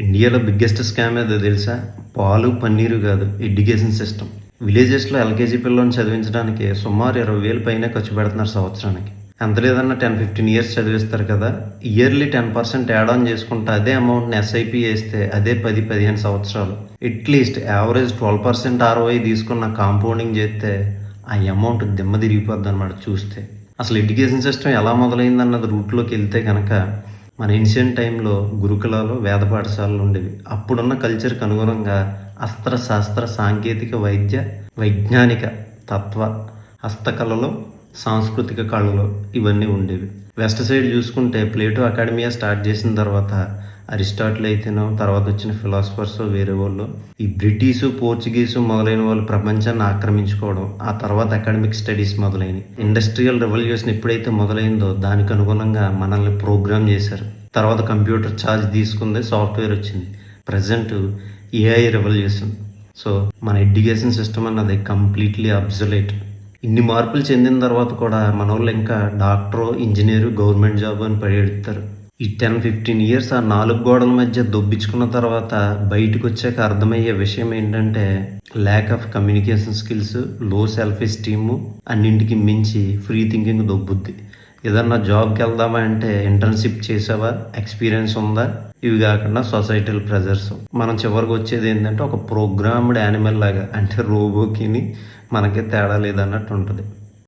ఇండియాలో biggest scam ఏదో తెలుసా? పాలు పన్నీరు కాదు ఎడ్యుకేషన్ సిస్టమ్ విలేజెస్లో ఎల్కేజీ పిల్లల్ని చదివించడానికి సుమారు ఇరవై వేలు పైన ఖర్చు పెడుతున్నారు సంవత్సరానికి. ఎంత లేదన్నా టెన్ ఫిఫ్టీన్ ఇయర్స్ చదివిస్తారు కదా? Yearly ten percent add on చేసుకుంటే అదే అమౌంట్ని ఎస్ఐపి వేస్తే అదే పది పదిహేను సంవత్సరాలు. At least average twelve percent ROI తీసుకున్న కాంపౌండింగ్ చేస్తే ఆ అమౌంట్ దిమ్మ తిరిగిపోద్ది అనమాట చూస్తే. అసలు ఎడ్యుకేషన్ సిస్టమ్ ఎలా మొదలైందన్నది రూట్లోకి వెళ్తే కనుక మన ఏన్షియన్ టైంలో గురుకులాలు వేద పాఠశాలలు ఉండేవి. అప్పుడున్న కల్చర్కి అనుగుణంగా అస్త్ర శాస్త్ర సాంకేతిక వైద్య వైజ్ఞానిక తత్వ హస్తకళలు సాంస్కృతిక కళలు ఇవన్నీ ఉండేవి. వెస్ట్ సైడ్ చూసుకుంటే ప్లేటో అకాడమీయా స్టార్ట్ చేసిన తర్వాత అరిస్టాటిల్ అయితేనో తర్వాత వచ్చిన ఫిలాసఫర్స్ వేరే వాళ్ళు ఈ బ్రిటిషు పోర్చుగీసు మొదలైన వాళ్ళు ప్రపంచాన్ని ఆక్రమించుకోవడం ఆ తర్వాత అకాడమిక్ స్టడీస్ మొదలైనవి. ఇండస్ట్రియల్ రెవల్యూషన్ ఎప్పుడైతే మొదలైందో దానికి అనుగుణంగా మనల్ని ప్రోగ్రామ్ చేశారు. తర్వాత కంప్యూటర్ ఛార్జ్ తీసుకుంది సాఫ్ట్వేర్ వచ్చింది. Present AI revolution. సో మన ఎడ్యుకేషన్ సిస్టమ్ అన్నది కంప్లీట్లీ అబ్జలేట్ ఇన్ని మార్పులు చెందిన తర్వాత కూడా మన వాళ్ళు ఇంకా డాక్టరు ఇంజనీరు గవర్నమెంట్ జాబ్ అని పరిగెడతారు. ఈ టెన్ ఫిఫ్టీన్ ఇయర్స్ ఆ నాలుగు గోడల మధ్య దొబ్బించుకున్న తర్వాత బయటకు వచ్చాక అర్థమయ్యే విషయం ఏంటంటే ల్యాక్ ఆఫ్ కమ్యూనికేషన్ స్కిల్స్లో సెల్ఫ్ ఎస్టీము అన్నింటికి మించి ఫ్రీ థింకింగ్ దొబ్బుద్ది. ఏదన్నా జాబ్కి వెళ్దామా అంటే ఇంటర్న్షిప్ చేసావా? ఎక్స్పీరియన్స్ ఉందా? ఇవి కాకుండా సొసైటల్ ప్రెజర్స్ మనం చివరికి వచ్చేది ఏంటంటే ఒక ప్రోగ్రామ్డ్ యానిమల్ లాగా అంటే రోబోకిని మనకి తేడా లేదన్నట్టు ఉంటుంది.